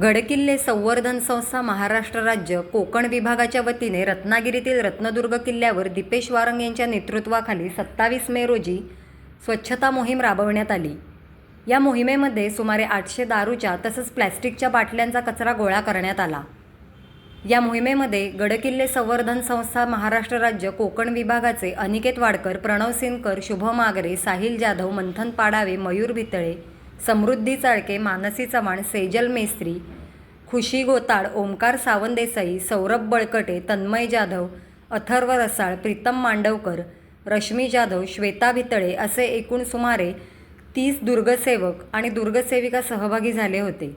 गडकिल्ले संवर्धन संस्था महाराष्ट्र राज्य कोकण विभागाच्या वतीने रत्नागिरीतील रत्नदुर्ग किल्ल्यावर दीपेश वारंग यांच्या नेतृत्वाखाली सत्तावीस मे रोजी स्वच्छता मोहीम राबवण्यात आली. या मोहिमेमध्ये सुमारे आठशे दारूच्या तसंच प्लॅस्टिकच्या बाटल्यांचा कचरा गोळा करण्यात आला. या मोहिमेमध्ये गडकिल्ले संवर्धन संस्था महाराष्ट्र राज्य कोकण विभागाचे अनिकेत वाडकर प्रणव सिनकर शुभम आगरे साहिल जाधव मंथन पाडावे मयूर भितळे समृद्धी चाळके मानसी चव्हाण सेजल मेस्त्री खुशी गोताड ओमकार सावंत देसाई सौरभ बळकटे तन्मय जाधव अथर्व रसाळ प्रीतम मांडवकर रश्मी जाधव श्वेता भितळे असे एकूण सुमारे तीस दुर्गसेवक आणि दुर्गसेविका सहभागी झाले होते.